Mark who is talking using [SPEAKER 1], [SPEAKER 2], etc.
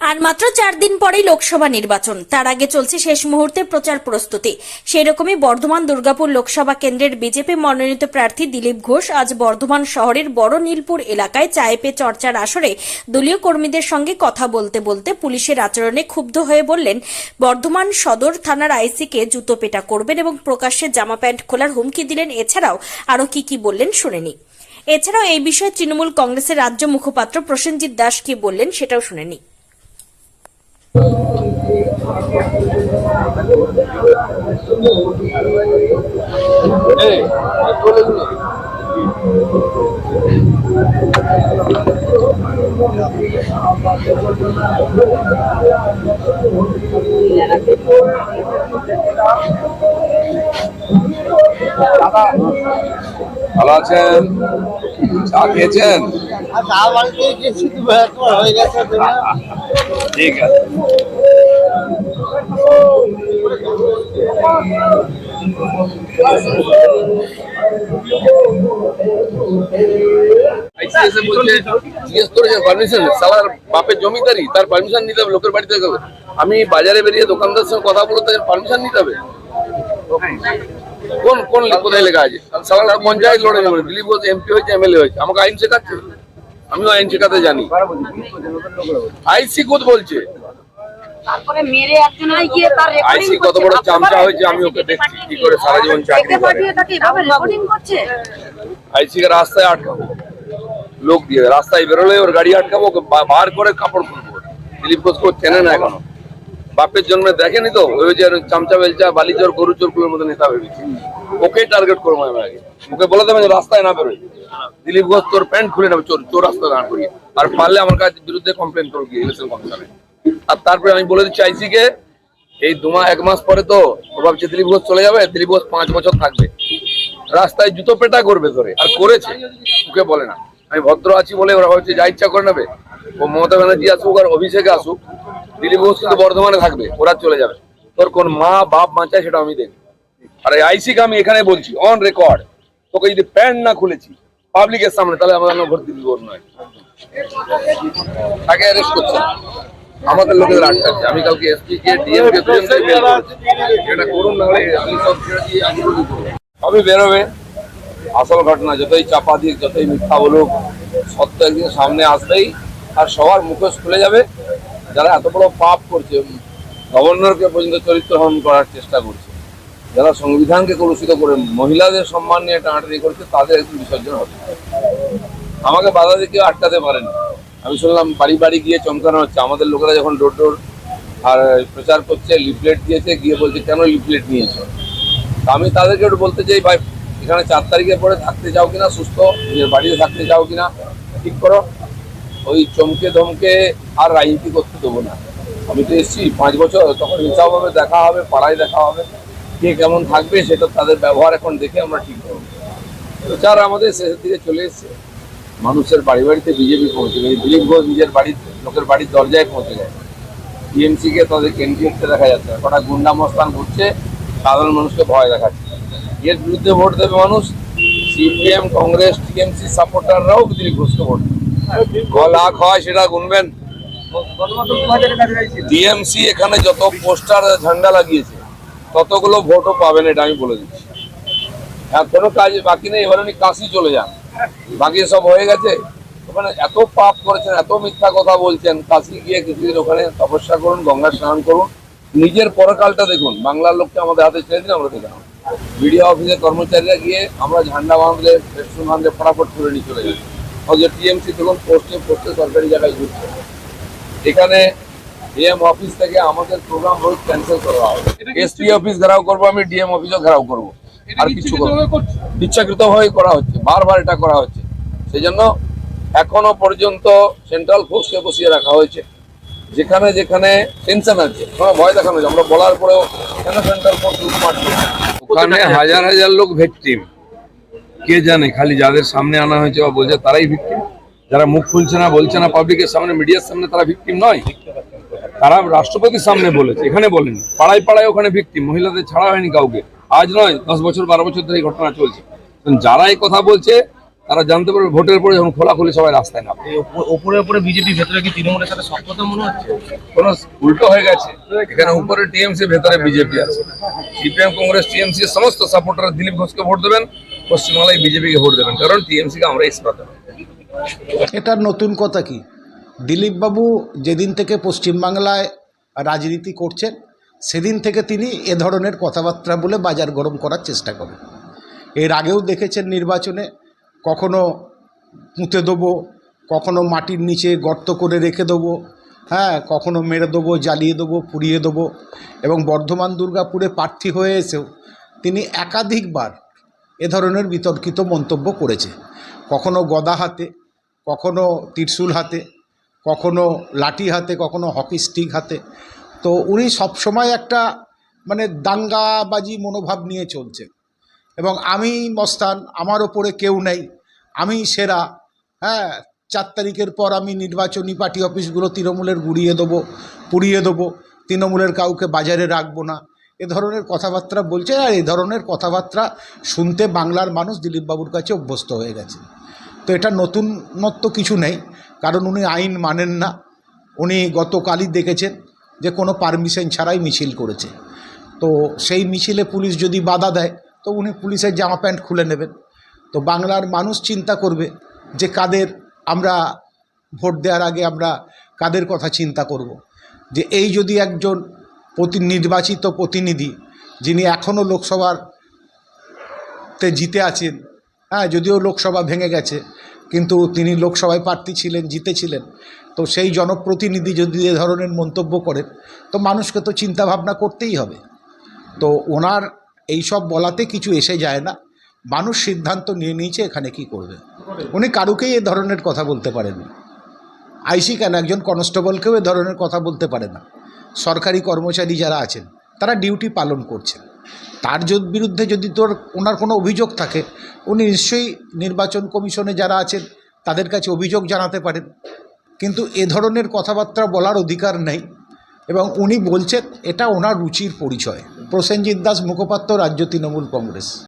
[SPEAKER 1] আর মাত্র চার দিন পরেই লোকসভা নির্বাচন। তার আগে চলছে শেষ মুহূর্তে প্রচার প্রস্তুতি। সেই রকমই বর্ধমান দুর্গাপুর লোকসভা কেন্দ্রের বিজেপি মনোনীত প্রার্থী দিলীপ ঘোষ আজ বর্ধমান শহরের বড় নীলপুর এলাকায় চায়ে পে চর্চার আসরে দলীয় কর্মীদের সঙ্গে কথা বলতে বলতে পুলিশের আচরণে ক্ষুব্ধ হয়ে বললেন, বর্ধমান সদর থানার আইসিকে জুতো পেটা করবেন এবং প্রকাশ্যে জামা প্যান্ট খোলার হুমকি দিলেন। এছাড়াও আরও কি কি বললেন শুনেনি এছাড়াও এই বিষয়ে তৃণমূল কংগ্রেসের রাজ্য মুখপাত্র প্রসেনজিৎ দাস কি বললেন, সেটাও শুনেনি
[SPEAKER 2] ভালো আছেন? চা খেয়েছেন?
[SPEAKER 3] হয়ে
[SPEAKER 2] ঠিক আছে। জমিদারি, তার আমি বাজারে বেরিয়ে দোকানদার সঙ্গে কথা বলতে পারমিশন নিতে হবে। কোন কোন কোথায় লেখা আছে? সালার পঞ্চায়েত লড়ে যাবে, দিলীপ ঘোষ এমপি হয়েছে এমএলএ হয়েছে। আমাকে আইন শেখাচ্ছে। আমিও আইন শেখাতে জানি। আইসি কোথ বলছে?
[SPEAKER 4] তারপরে মেরে একজনের গিয়ে তার
[SPEAKER 2] আইসি কত বড় চামচা হয়েছে আমি ওকে দেখছি কি করে সারা জীবন চাকরি করে।
[SPEAKER 4] তাকে এভাবে রেকর্ডিং করছে।
[SPEAKER 2] আইসি কে রাস্তায় আটকাবো। লোক দিয়ে রাস্তায় বেরোলে ওর গাড়ি আটকাবো ওকে বার করে কাপড় খুলবো। দিলীপ ঘোষ কেউ চেনে না এখনও। বাপের জন্মে দেখেনি তো? ওই যে চামচা বেলচা বালি চোর গরু চোর চোরগুলোর মতো নেতা ভেবেছি। ওকেই টার্গেট করব আমি আগে। ওকে বলে দেবেন যে রাস্তায় না বেরোয় দিলীপ ঘোষ তোর প্যান্ট খুলে নেবে চোর চোর রাস্তায় দাঁড় করিয়ে। আর পারলে আমার কাছে বিরুদ্ধে কমপ্লেন করব ইলেকশন কমিশনে আর তারপরে আমি বলে দিচ্ছি কে, এই দু এক মাস পরে তো ভাবছে দিলীপ ঘোষ চলে যাবে, দিলীপ ঘোষ পাঁচ বছর থাকবে। রাস্তায় জুতো পেটা করবে ধরে, আর করেছে, ওকে বলে না। আমি ভদ্র আছি বলে ওরা ভাবছে যা ইচ্ছা করে নেবে। ও মমতা ব্যানার্জি আসুক আর অভিষেকে আসুক, দিলীপ ঘোষ কিন্তু বর্ধমানে থাকবে, ওরা চলে যাবে। তোর কোন মা, বাপ বাঁচায় সেটা আমি দেখি আর এই আইসিকে আমি এখানে বলছি অন রেকর্ড তোকে যদি প্যান্ট না খুলেছি পাবলিকের সামনে, তাহলে আমাদের নাম ভর্তি দিব নয়? তাকে অ্যারেস্ট করছে। আমাদের লোকেদের আটকাচ্ছে। আমি কালকে এসপি কে ডিএম কে দুজনকে মেল এটা করুন না হলে আমি সব ছেড়ে দিয়ে করব। বেরোবে। আসল ঘটনা যতই চাপা দিক যতই মিথ্যা বলুক সত্য একদিন সামনে আসবেই আর সবার মুখোশ খুলে যাবে। যারা এত বড় পাপ করছে গভর্নরকে পর্যন্ত চরিত্র হরণ করার চেষ্টা করছে যারা সংবিধানকে কলুষিত করে মহিলাদের সম্মান নিয়ে টানাটানি করছে তাদের একদিন বিসর্জন হবে। আমাকে বাধা দিয়ে কেউ আটকাতে পারেনি। আমি শুনলাম বাড়ি বাড়ি গিয়ে চমকানো হচ্ছে। আমাদের লোকেরা যখন ডোর ডোর আর প্রচার করছে, লিফলেট দিয়েছে, গিয়ে বলছে, কেন লিফলেট নিয়েছো? তা আমি তাদেরকে একটু বলতে চাই, ভাই, এখানে চার তারিখে পরে থাকতে চাও কিনা, সুস্থ, নিজের বাড়িতে থাকতে চাও কিনা, ঠিক করো। ওই চমকে ধমকে আর রাজনীতি করতে দেবো না। আমি তো এসেছি, পাঁচ বছর, তখন হিসাব হবে, দেখা হবে, পাড়ায় দেখা হবে, কে কেমন থাকবে সেটা তাদের ব্যবহার এখন দেখে আমরা ঠিক করব। প্রচার আমাদের শেষের দিকে চলে এসছে। মানুষের বাড়ি বাড়িতে বিজেপি পৌঁছে গেছে দিলীপ ঘোষ নিজের বাড়ির, লোকের বাড়ির দরজায় পৌঁছে যায়। টিএমসি কে তাদের হতে দেখা যাচ্ছে না। কটা গুন্ডা মস্তান ঘুরছে, সাধারণ মানুষকে ভয় দেখাচ্ছে। এর বিরুদ্ধে ভোট দেবে মানুষ। সিপিএম, কংগ্রেস, টিএমসি সাপোর্টাররাও দিলীপ ঘোষকে ভোট দেবে। লাখ হয় সেটা গুনবেন। টিএমসি এখানে যত পোস্টার ঝান্ডা লাগিয়েছে, ততগুলো ভোটও পাবেন এটা আমি বলে দিচ্ছি। আর কোনো কাজ বাকি নেই, এবার উনি কাশি চলে যান। বাকি সব হয়ে গেছে? ওখানে এত পাপ করেছেন এত মিথ্যা কথা বলছেন কাশি গিয়ে কিছুদিন ওখানে তপস্যা করুন গঙ্গা স্নান করুন নিজের পরকালটা দেখুন। বাংলার লোককে আমাদের হাতে ছেড়ে দিন আমরা দেখলাম বিডিও অফিসের কর্মচারীরা গিয়ে আমরা ঝান্ডা বাঁধলে পেট্রোল বাঁধলে ফটাফট করে নিয়ে চলে যাচ্ছি অথচ টিএমসি দেখুন পোস্টে পোস্টে সরকারি জায়গায় ঘুরছে। এখানে ডিএম অফিস থেকে আমাদের প্রোগ্রাম রোজ ক্যান্সেল করা হবে এসপি অফিস ঘেরাও করব আমি ডিএম অফিসও ঘেরাও করব। আর কিছু করব ইচ্ছাকৃত ভাবে করা হচ্ছে বারবার এটা করা হচ্ছে। সেই জন্য এখনও পর্যন্ত সেন্ট্রাল ফোর্সকে বসিয়ে রাখা হয়েছে। যেখানে যেখানে টেনশন আছে ভয় দেখানো হয়েছে। আমরা বলার পরেও কেন সেন্ট্রাল ফোর্স মারছে? ওখানে হাজার হাজার লোক ভিকটিম। কে জানে খালি যাদের সামনে আনা হয়েছে বা বলছে তারাই ভিকটিম। যারা মুখ খুলছে না বলছে না পাবলিকের সামনে মিডিয়ার সামনে তারা ভিকটিম নয়। তারা রাষ্ট্রপতির সামনে বলেছে এখানে বলেনি। পাড়ায় পাড়ায় ওখানে ভিকটিম। মহিলাদের ছাড়া হয়নি কাউকে। আজ নয় দশ বছর বারো বছর ধরে এই ঘটনা চলছে। যারা এই কথা বলছে তারা জানতে পারবে ভোটের পরে যখন খোলাখুলি সবাই রাস্তায়
[SPEAKER 5] ওপ- ওপরে ওপরে বিজেপি ভেতরে কি তৃণমূলের সাথে সক্ষতা মনে হচ্ছে?
[SPEAKER 2] কোনো উল্টো হয়ে গেছে। এখানে উপরে টিএমসি ভেতরে বিজেপি আছে। সিপিএম কংগ্রেস টিএমসি সমস্ত সাপোর্টার দিলীপ ঘোষকে ভোট দেবেন পশ্চিমবাংলায় বিজেপিকে ভোট দেবেন কারণ টিএমসি কে আমরা ইস্পাত
[SPEAKER 6] এটার নতুন কথা কি? দিলীপবাবু যেদিন থেকে পশ্চিমবাংলায় রাজনীতি করছেন সেদিন থেকে তিনি এ ধরনের কথাবার্তা বলে বাজার গরম করার চেষ্টা করেন। এর আগেও দেখেছেন নির্বাচনে কখনো পুঁতে দেবো, কখনো মাটির নিচে গর্ত করে রেখে দেবো হ্যাঁ কখনো মেরে দেবো, জ্বালিয়ে দেবো, পুড়িয়ে দেবো এবং বর্ধমান দুর্গাপুরে প্রার্থী হয়ে এসেও তিনি একাধিকবার এ ধরনের বিতর্কিত মন্তব্য করেছে। কখনো গদা হাতে, কখনো ত্রিশূল হাতে, কখনো লাঠি হাতে, কখনো হকি স্টিক হাতে তো উনি সবসময় একটা মানে দাঙ্গাবাজি মনোভাব নিয়ে চলছে এবং আমি মস্তান, আমার ওপরে কেউ নেই, আমি সেরা হ্যাঁ চার তারিখের পর আমি নির্বাচনী পার্টি অফিসগুলো তৃণমূলের গুড়িয়ে দেবো, পুড়িয়ে দেবো, তৃণমূলের কাউকে বাজারে রাখব না। এ ধরনের কথাবার্তা বলছে আর এই ধরনের কথাবার্তা শুনতে বাংলার মানুষ দিলীপবাবুর কাছে অভ্যস্ত হয়ে গেছে। তো এটা নতুনত্ব কিছু নেই, কারণ উনি আইন মানেন না। উনি গতকালই দেখেছেন যে কোনো পারমিশন ছাড়াই মিছিল করেছে তো সেই মিছিলে পুলিশ যদি বাধা দেয়, তো উনি পুলিশের জামা প্যান্ট খুলে নেবেন তো বাংলার মানুষ চিন্তা করবে যে কাদের আমরা ভোট দেওয়ার আগে আমরা কাদের কথা চিন্তা করব। যে এই যদি একজন প্রতি নির্বাচিত প্রতিনিধি, যিনি এখনও লোকসভার তে জিতে আছেন হ্যাঁ যদিও লোকসভা ভেঙে গেছে, কিন্তু তিনি লোকসভায় প্রার্থী ছিলেন, জিতেছিলেন তো সেই জনপ্রতিনিধি যদি এ ধরনের মন্তব্য করেন, তো মানুষকে তো চিন্তা ভাবনা করতেই হবে। তো ওনার এই সব বলাতে কিছু এসে যায় না। মানুষ সিদ্ধান্ত নিয়ে নিয়েছে, এখানে কি করবে? উনি কারুকেই এ ধরনের কথা বলতে পারেন আইসি কেন? একজন কনস্টেবলকেও এ ধরনের কথা বলতে পারে না। সরকারি কর্মচারী যারা আছেন, তারা ডিউটি পালন করছেন। তার বিরুদ্ধে যদি তোর, ওনার কোনো অভিযোগ থাকে, উনি নিশ্চয়ই নির্বাচন কমিশনে যারা আছেন, তাদের কাছে অভিযোগ জানাতে পারেন। কিন্তু এ ধরনের কথাবার্তা বলার অধিকার নেই এবং উনি বলছেন এটা ওনার রুচির পরিচয়। প্রসেনজিৎ দাস মুখপাত্র, রাজ্য তৃণমূল কংগ্রেস।